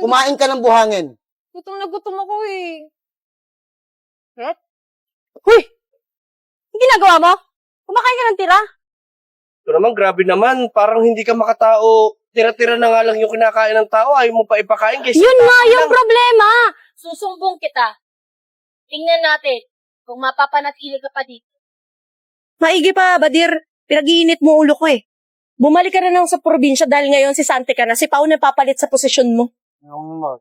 Kumain ka ng buhangin. Gutom na gutom ako eh. Huy! Ang ginagawa mo? Kumakain ka ng tira? Ito naman, grabe naman. Parang hindi ka makatao. Tira-tira na nga lang yung kinakain ng tao. Ayaw mo pa ipakain. Kasi Yun nga yung problema! Susumbong kita. Tingnan natin kung mapapanatili ka pa dito. Maigi pa, Badir. Pinag-iinit mo ulo ko eh. Bumalik ka na lang sa probinsya dahil ngayon si Sante ka na. Si Pao na papalit sa posisyon mo. Wala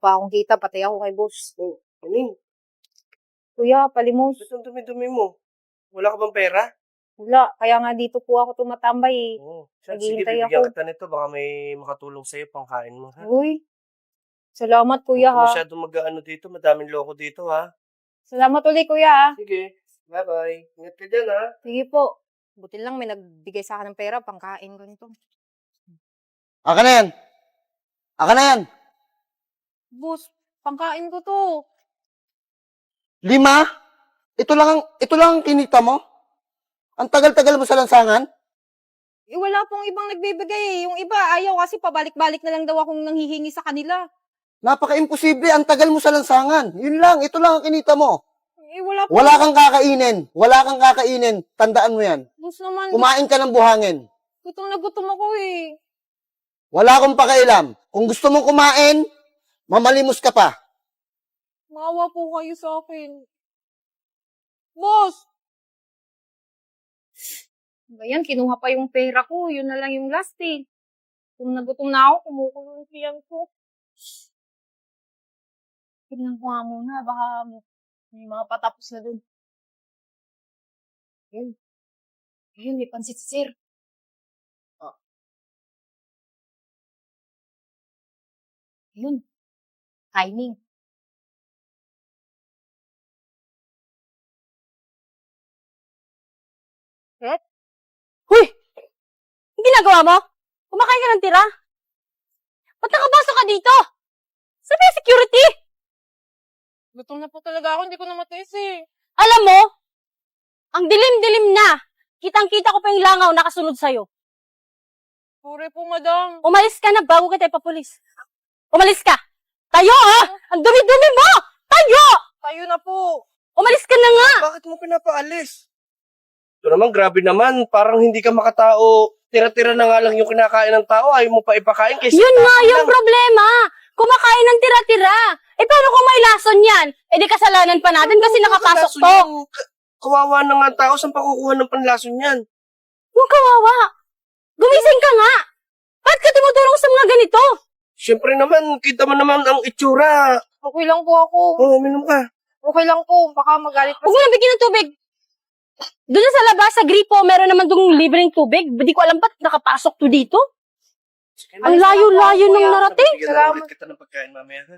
pa akong kita, patay ako kay boss. Ano yun? Kuya, palimos. Ba't ang dumi-dumi mo? Wala ka bang pera? Wala, kaya nga dito po ako tumatambay eh. Oo. Sige, Naghihintay bibigyan ako. kita nito. Baka may makatulong sa'yo pang kain mo. Ha? Uy, salamat kuya Huwag ka ha. masyadong mag-ano dito. Madaming loko dito, ha? Salamat ulit kuya ha. Sige. Bye-bye. Ingat ka dyan, ha? Sige po. Buti lang may nagbigay sa akin ng pera, pangkain ko nito. Aka na yan. Aka na yan. Boss, pangkain ko to. Lima? Ito lang ang, ito lang ang kinita mo? Ang tagal-tagal mo sa lansangan? Eh, wala pong ibang nagbibigay eh. Yung iba, ayaw kasi pabalik-balik na lang daw akong nanghihingi sa kanila. Napaka-imposible. Ang tagal mo sa lansangan. Yun lang. Ito lang ang kinita mo. Eh, wala po. Wala kang kakainin. Wala kang kakainin. Tandaan mo yan. Boss naman, Kumain ka ng buhangin. gutom na gutom ako eh. Wala akong pakailam. Kung gusto mong kumain, mamalimos ka pa. Maawa po kayo sa akin. Boss! Ba yan, kinuha pa yung pera ko. Yun na lang yung last eh. Kung nagutom na ako, kumukulo yung tiyan ko. Tignan ko nga muna, baka may mga patapos na dun. Yun. Ayun, may pansit si sir. Yun. Timing. Huy! Ang ginagawa mo? Kumakain ka ng tira? Ba't nakabasa ka dito? Sabi security! Gutom na po talaga ako, hindi ko na matiis eh. Alam mo, ang dilim-dilim na. Kitang-kita ko pa yung langaw nakasunod sa'yo. Pure po, madam. Umalis ka na bago kita ipapulis. Umalis ka! Tayo ah! Ang dumi-dumi mo! Tayo! Tayo na po. Umalis ka na nga! Bakit mo pinapaalis? Ito naman, grabe naman. Parang hindi ka makatao. Tira-tira na nga lang yung kinakain ng tao. Ayaw mo pa ipakain. Kasi Yun nga yung problema. Kumakain ng tira-tira. Eh paano kung may lason yan? Eh di kasalanan pa natin kasi nakapasok to. Ka- Kawawa na nga ang tao. Saan pa kukuha ng panlason yan? Huwag kawawa. Gumising ka nga. Ba't ka tumutulong sa mga ganito? Siyempre naman, kita mo naman ang itsura. Okay lang po ako. Oo, oh, minum ka. Okay lang po. Baka magalit pa Huwag mo nang bigyan ng tubig. Doon sa labas, sa gripo, meron naman dong libreng tubig. Hindi ko alam ba't nakapasok to dito. Ang layo-layo nung narating. Bigyan na ulit kita ng pagkain mamaya. ha?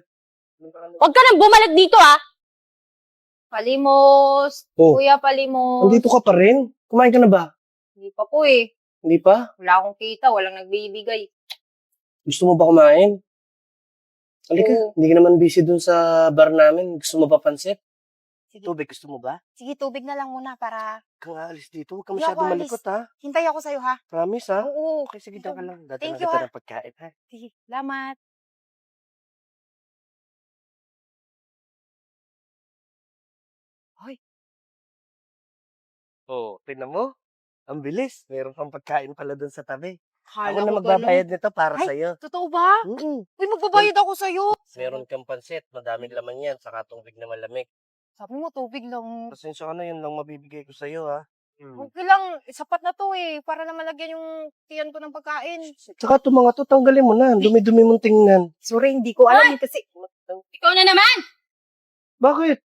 Ano ba, ano? Huwag ka nang bumalik dito, ah. Palimos. Oh. Kuya, palimos. Nandito ka pa rin? Kumain ka na ba? Hindi pa po eh. Hindi pa? Wala akong kita. Walang nagbibigay. Gusto mo ba kumain? Halika, Oo. hindi ka naman busy dun sa bar namin. Gusto mo ba pansit? Sige. Tubig, gusto mo ba? Sige, tubig na lang muna para Kang aalis dito. Huwag ka Hindi masyado ako malikot, ha? hintay ako sa'yo, ha? Promise, ha? Oo. Okay, sige, dyan ka lang. Dati Thank you, kita ha? ng pagkain, ha? Sige, salamat. Oo, oh, tingnan mo. Ang bilis. Meron kang pagkain pala dun sa tabi. Kala Ako na ko magbabayad nito para Ay. sa'yo. Totoo ba? Mm-mm. Uy, magbabayad ako sa'yo. Meron kang pansit. Madaming laman yan. Saka tubig na malamig. Sabi mo, tubig lang. Pasensya ka na yun lang mabibigay ko sa'yo, ha? Mm. Okay lang. Sapat na to eh. Para na malagyan yung tiyan ko ng pagkain. Saka ito mga to, tanggalin mo na. Ang Dumi-dumi mong tingnan. Sorry, hindi ko alam kasi... Ikaw na naman. Bakit?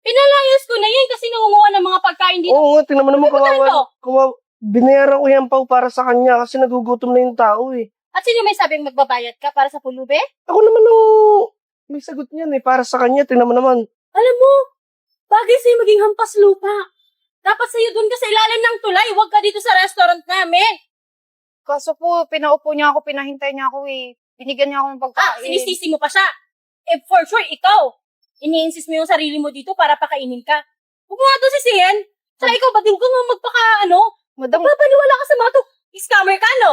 Pinalayas ko na yan kasi nangunguha ng mga pagkain dito. Oo nga, tingnan mo naman Ano ba kawawa. kawawa. Binayaran ko yan pao para sa kanya kasi nagugutom na yung tao eh. At sino may sabing magbabayad ka para sa pulube? Ako naman oh, may sagot niyan eh. Para sa kanya, tingnan mo naman. Alam mo, bagay sa'yo maging hampas lupa. Dapat sa'yo doon ka sa ilalim ng tulay. Huwag ka dito sa restaurant namin. Kaso po, pinaupo niya ako, pinahintay niya ako eh. Binigyan niya ako ng Ah, pagkain. sinisisi mo pa siya. Eh, for sure, ikaw. Ini-insist mo yung sarili mo dito para pakainin ka. Huwag mo nga ito sisihin. Tsaka ikaw, ba't din ko nga magpaka, ano? Madam, Papaniwala ka sa mga to. Scammer ka, no?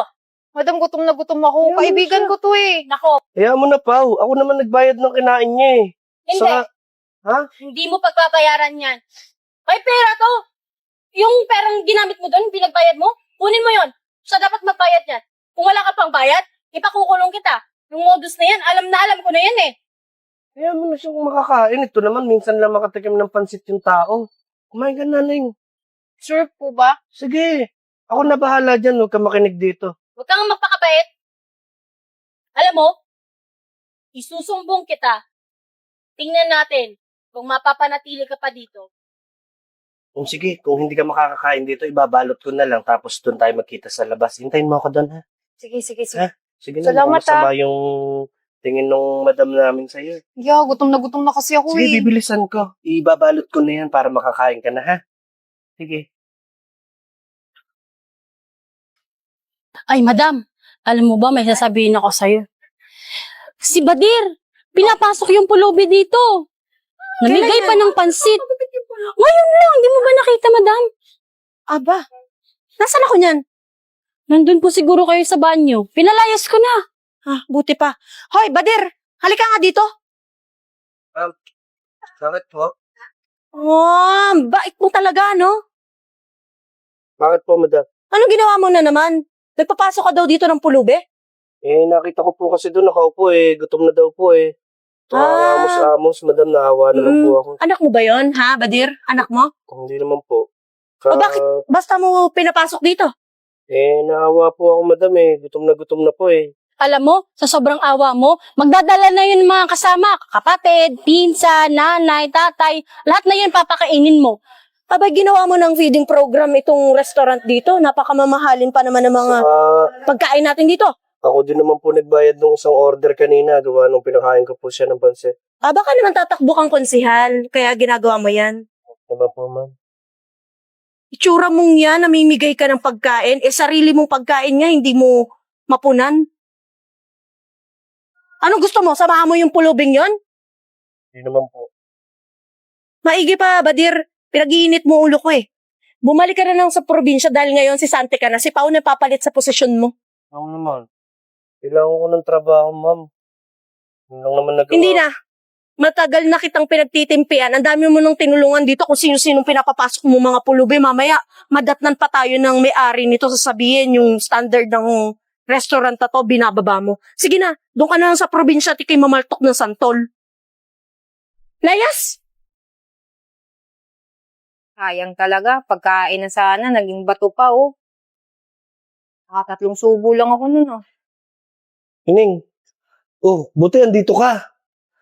Madam, gutom na gutom ako. Ayaw mo Kaibigan siya. ko to eh. Nako, Kaya mo na, Pao. Ako naman nagbayad ng kinain niya eh. hindi. Saka, Hindi mo pagbabayaran yan. May pera to. Yung perang ginamit mo doon, pinagbayad mo, kunin mo yon. Siya dapat magbayad yan. Kung wala ka pang bayad, ipakukulong kita. Yung modus na yan, alam na alam ko na yan eh. kaya mo na siyang makakain. Ito naman, minsan lang makatikim ng pansit yung tao. Kumain ka na, Ning. Sure po ba? Sige. Ako na bahala dyan. Huwag ka makinig dito. Huwag kang magpakabait. Alam mo, isusumbong kita. Tingnan natin kung mapapanatili ka pa dito. Kung sige, kung hindi ka makakakain dito, ibabalot ko na lang. Tapos doon tayo magkita sa labas. Hintayin mo ako doon, ha? Sige, sige, sige. Ha? Sige na, Salamat, mukhang masama yung tingin ng madam namin sa'yo. Yeah, gutom na gutom na kasi ako Sige, eh. bibilisan ko. Ibabalot ko na yan para makakain ka na, ha? Sige. Ay, madam, alam mo ba, may sasabihin ako sa'yo. Si Badir, pinapasok yung pulubi dito. Namigay pa ng pansit. Ngayon lang, di mo ba nakita, madam? Aba, nasan ako niyan? Nandun po siguro kayo sa banyo. Pinalayas ko na. Ah, buti pa. Hoy, Badir, halika nga dito. Bakit po? Oh, bait mo talaga, no? Bakit po, madam? Anong ginawa mo na naman? Nagpapasok ka daw dito ng pulube? Eh, nakita ko po kasi doon nakaupo eh. Gutom na daw po eh. Ah. Amos-amos, madam, naawa naman Mm. po ako. Anak mo ba yon, ha, Badir? Anak mo? Hindi naman po. O, bakit? Basta mo pinapasok dito. Eh, naawa po ako, madam eh. Gutom na gutom na po eh. Alam mo, sa sobrang awa mo, magdadala na yun mga kasama. Kapatid, pinsan, nanay, tatay, lahat na yun papakainin mo. Aba, ginawa mo ng feeding program itong restaurant dito. Napakamamahalin pa naman ng mga Ah, pagkain natin dito. ako din naman po nagbayad ng isang order kanina. Gawa nung pinakain ko po siya ng pansit. Ah, baka naman tatakbo kang konsihal, kaya ginagawa mo yan. Diba po, ma'am? Itsura mong yan, namimigay ka ng pagkain, eh sarili mong pagkain nga, hindi mo mapunan. Anong gusto mo? Samahan mo yung pulubing yon? Hindi naman po. Maigi pa, Badir. Pinag-iinit mo ulo ko eh. Bumalik ka na lang sa probinsya dahil ngayon si Sante ka na. Si Pao na papalit sa posisyon mo. Ako naman. Kailangan ko ng trabaho, ma'am. Lang naman nagawa. Hindi na. Matagal na kitang pinagtitimpian. Ang dami mo nang tinulungan dito kung sino-sinong pinapapasok mo mga pulubi. Mamaya, madatnan pa tayo ng may-ari nito sasabihin yung standard ng restaurant na to, binababa mo. Sige na, doon ka na lang sa probinsya at ikay mamaltok ng santol. Layas! Sayang talaga. Pagkain na sana, naging bato pa oh. Nakatatlong subo lang ako nun oh. Hining. Oh, buti andito ka.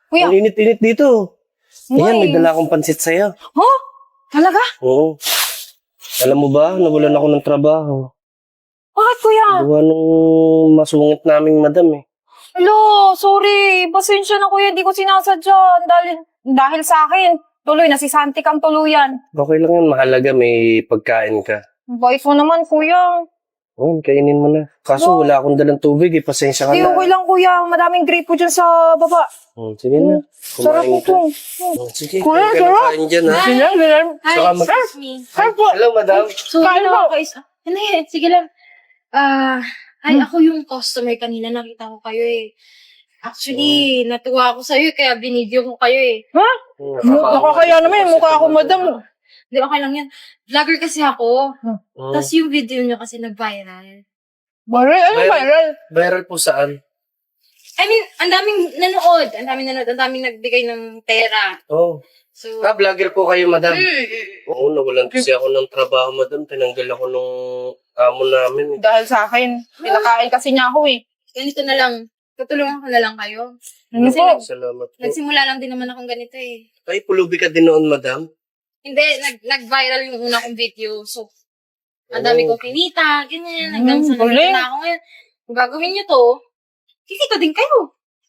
Kuya, Ang init-init dito. Ayan, may Uy. dala akong pansit sa'yo. talaga? Oo. Alam mo ba, nawalan ako ng trabaho. Bakit kuya? Gawa nung masungit naming madam eh. Hello, sorry. Pasensya na kuya, di ko sinasadya. Dahil, dahil sa akin, tuloy na si Santi kang tuluyan. Okay lang yan, mahalaga may pagkain ka. Bait mo naman kuya. Oo, kainin mo na. Kaso wala akong dalang tubig eh, pasensya ka Di na. okay lang kuya. Madaming gripo dyan sa baba. Hmm, sige na. Sarap Kumain ka. ito. Oh, sige, Kuya, kain ka ng sarap. kain dyan ha. Ganyan, ganyan. Saka mag- excuse me. Hello, madam. So, Kain ano, po. guys? Hindi, sige lang. Ah, ay, ako yung customer kanina. Nakita ko kayo eh. Actually, natuwa ako sa'yo kaya binidyo ko kayo eh. Hmm, Nakakaya naman yung mukha ako, madam. Hindi, okay lang yan. Vlogger kasi ako. Hmm. Tapos yung video nyo kasi nag-viral. Viral? Ano Viral? viral? Viral po saan? I mean, ang daming nanood. Ang daming nanood. Ang daming nagbigay ng pera. Oh. So, Ah, vlogger po kayo, madam. mm, Oo, nawalan kasi ako ng trabaho, madam. Tinanggal ako nung amo namin. eh. Dahil sa akin. Pinakain kasi niya ako eh. ganito na lang. Tutulungan ko na lang kayo. Ano Kasi po? nag- Salamat po. nagsimula lang din naman akong ganito eh. Ay, pulubi ka din noon, madam. Hindi, nag, nag-viral yung una kong video. So, ang dami kong kinita, ganyan. Hanggang sa Mm, galing. nandito na ako ngayon. Kung gagawin nyo to, kikita din kayo.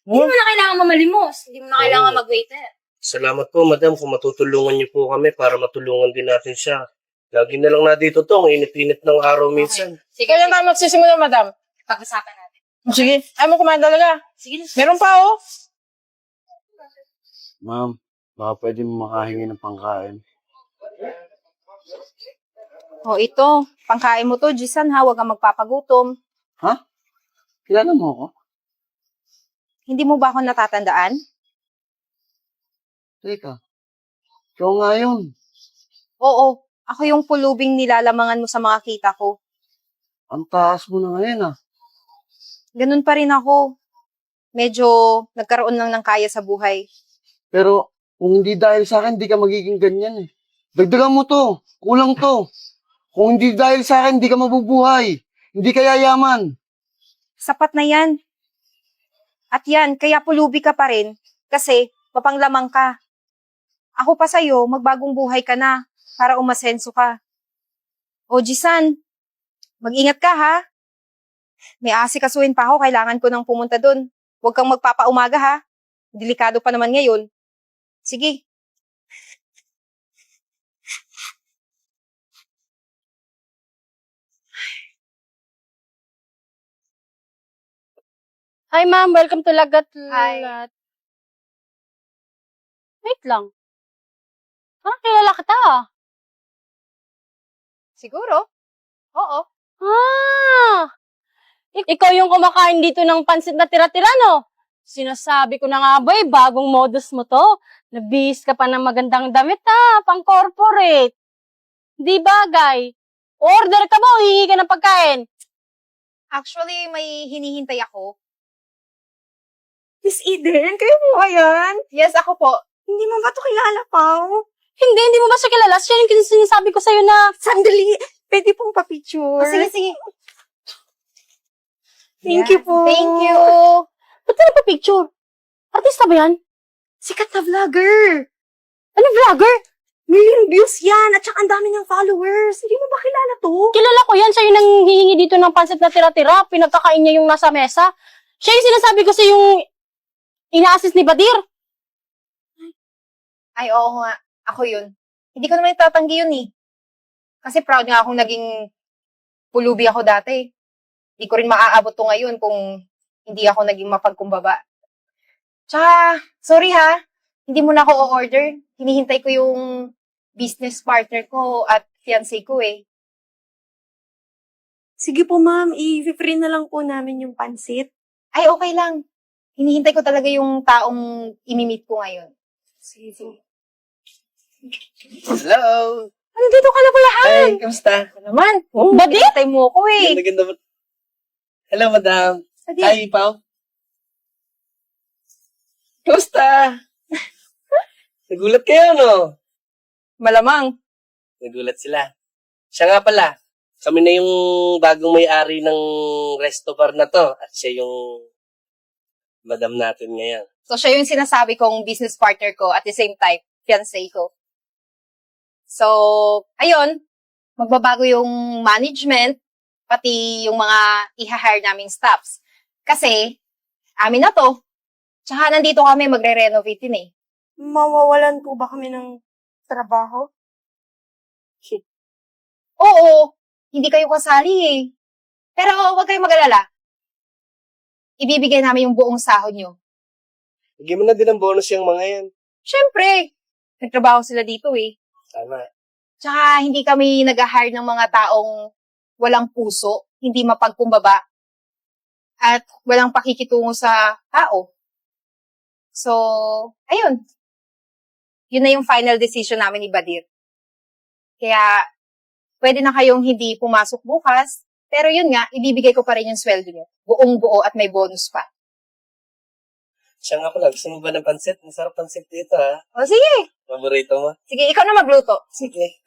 Hindi mo na kailangan mamalimos. Hindi mo na kailangan Oo. mag-waiter. Salamat po, madam, kung matutulungan niyo po kami para matulungan din natin siya. Lagi na lang na dito to, ang init-init ng araw minsan. Sige, Kailan sige. tayo magsisimula, madam? Pag-usapan natin. Sige. Ayaw mo kumain talaga. Sige na. Meron pa oh. Ma'am, baka pwede mo makahingi ng pangkain. Oh, ito. Pangkain mo to, Jisan ha. Huwag kang magpapagutom. Ha? Kilala mo ako? Hindi mo ba ako natatandaan? Teka. Ikaw nga yun. Oo, ako yung pulubing nilalamangan mo sa mga kita ko. Ang taas mo na ngayon ah. Ganun pa rin ako. Medyo nagkaroon lang ng kaya sa buhay. Pero kung hindi dahil sa akin, hindi ka magiging ganyan eh. Dagdagan mo to. Kulang to. Kung hindi dahil sa akin, hindi ka mabubuhay. Hindi ka yayaman. Sapat na yan. At yan, kaya pulubi ka pa rin kasi mapanglamang ka. Ako pa sa'yo, magbagong buhay ka na para umasenso ka. O, Jisan, mag-ingat ka ha. May asikasuhin pa ako, kailangan ko nang pumunta dun. Huwag kang magpapaumaga ha. Delikado pa naman ngayon. Sige, Hi ma'am, welcome to Lagat Hi. Lat. Wait lang. Parang kilala kita ah. Siguro. Oo. Ah! Ik- ikaw yung kumakain dito ng pansit na tira-tira, no? Sinasabi ko na nga ba eh, bagong modus mo to. Nabihis ka pa ng magandang damit ah, pang corporate. Di bagay. Order ka ba o hihingi ka ng pagkain? Actually, may hinihintay ako. Miss Eden, kayo po ba yan? Yes, ako po. Hindi mo ba ito kilala, Pao? Hindi, hindi mo ba siya kilala? Siya yung sinasabi ko sa'yo na Sandali, pwede pong pa-picture. Oh, sige, sige. Thank you po. Thank you. Ba't ka nagpa-picture? Artista ba yan? Sikat na vlogger. Ano vlogger? Million views yan, at saka ang dami niyang followers. Hindi mo ba kilala to? Kilala ko yan. Siya yung nanghihingi dito ng pansit na tira-tira. Pinagkakain niya yung nasa mesa. Siya yung sinasabi ko sa yung ina-assist ni Badir. Ay, oo nga. Ako yun. Hindi ko naman itatanggi yun eh. Kasi proud nga akong naging pulubi ako dati. Hindi ko rin maaabot to ngayon kung hindi ako naging mapagkumbaba. Tsaka, sorry ha, hindi mo na ako o-order. Hinihintay ko yung business partner ko at fiancé ko eh. Sige po, ma'am. I-free na lang po namin yung pansit. Ay, okay lang. Hinihintay ko talaga yung taong imimit ko ngayon. Sige, sige. Hello! Nandito ka na pala, ha? Hi, kamusta? Ano naman? Oh, Badir? hinihintay mo ako eh. Ganda, ganda. mo- Hello, madam. Sabi, Hi, Pao. Kamusta? Nagulat kayo, no? malamang. Nagulat sila. Siya nga pala. Kami na yung bagong may-ari ng resto bar na to. At siya yung madam natin ngayon. So, siya yung sinasabi kong business partner ko at the same time, fiancé ko. So, ayun, magbabago yung management, pati yung mga i-hire naming staffs. Kasi, amin na to. Tsaka nandito kami magre-renovate din eh. Mawawalan po ba kami ng trabaho? Oo, hindi kayo kasali eh. Pero huwag kayong mag-alala. Ibibigay namin yung buong sahod nyo. Bigyan mo na din ng bonus yung mga yan. Siyempre, nagtrabaho sila dito eh. Tama. Tsaka hindi kami nag-hire ng mga taong walang puso, hindi mapagkumbaba, at walang pakikitungo sa tao. So, ayun. Yun na yung final decision namin ni Badir. Kaya, pwede na kayong hindi pumasok bukas, pero yun nga, ibibigay ko pa rin yung sweldo niyo. Buong buo at may bonus pa. Siya nga pala, gusto mo ba ng pansit? Masarap pansit dito, ha? O sige, Paborito mo? sige, ikaw na magluto. Sige.